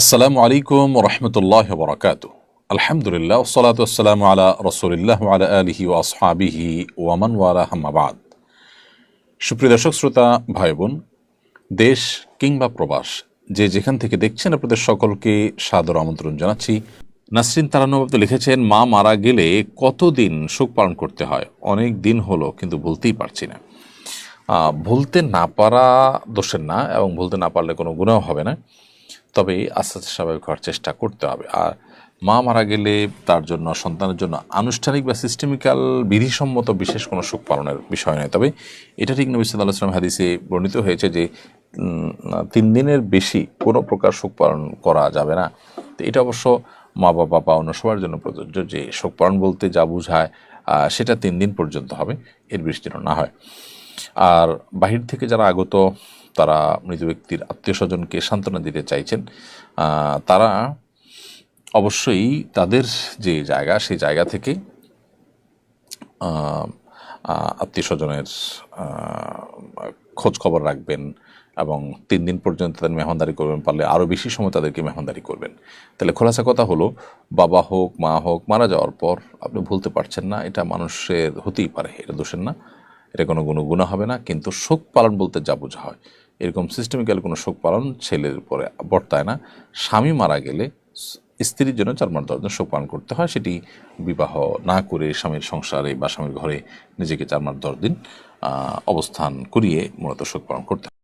আসসালামু আলাইকুম রহমতুল্লাহ বরকাত আলহামদুলিল্লাহ সালাতাম আলা রসুলিল্লাহ আলা আলহি ও আসহাবিহি ওয়ামান ওয়ালা সুপ্রিয় দর্শক, শ্রোতা ভাই বোন দেশ কিংবা প্রবাস, যে যেখান থেকে দেখছেন আপনাদের সকলকে সাদর আমন্ত্রণ জানাচ্ছি। নাসরিন তারানবাবু লিখেছেন, মা মারা গেলে কতদিন শোক পালন করতে হয়? অনেক দিন হলো, কিন্তু বলতেই পারছি না। ভুলতে না পারা দোষের না, এবং ভুলতে না পারলে কোনো গুণাও হবে না। তবে আস্তে আস্তে স্বাভাবিক হওয়ার চেষ্টা করতে হবে। আর মা মারা গেলে তার জন্য, সন্তানের জন্য আনুষ্ঠানিক বা সিস্টেমিক্যাল বিধিসম্মত বিশেষ কোনো সুখ পালনের বিষয় নয়। তবে এটা ঠিক নবী সাল্লাহ সাল্লাম হাদিসে বর্ণিত হয়েছে যে তিন দিনের বেশি কোনো প্রকার শোক পালন করা যাবে না। তো এটা অবশ্য মা, বাবা বা অন্য সবার জন্য প্রযোজ্য যে শোক পালন বলতে যা বোঝায় সেটা তিন দিন পর্যন্ত হবে, এর যেন না হয়। আর বাহির থেকে যারা আগত, তারা মৃত ব্যক্তির আত্মীয় স্বজনকে সান্ত্বনা দিতে চাইছেন তারা অবশ্যই তাদের যে জায়গা, সেই জায়গা থেকে আত্মীয় স্বজনের খোঁজ খবর রাখবেন এবং তিন দিন পর্যন্ত তাদের মেহমানদারি করবেন, পারলে আরও বেশি সময় তাদেরকে মেহমানদারি করবেন। তাহলে খোলাসা কথা হলো, বাবা হোক, মা হোক, মারা যাওয়ার পর আপনি ভুলতে পারছেন না, এটা মানুষের হতেই পারে, এটা দোষের না। এটা কোনো কোনো গুণা হবে না, কিন্তু শোক পালন বলতে যা বোঝা হয়। এরকম সিস্টেমিক্যাল কোনো শোক পালন ছেলের উপরে বর্তায় না। স্বামী মারা গেলে স্ত্রীর জন্য চার মাস দশ দিন শোক পালন করতে হয়, সেটি বিবাহ না করে স্বামীর সংসারে বা স্বামীর ঘরে নিজেকে চার মাস দশ দিন অবস্থান করিয়ে মূলত শোক পালন করতে হয়।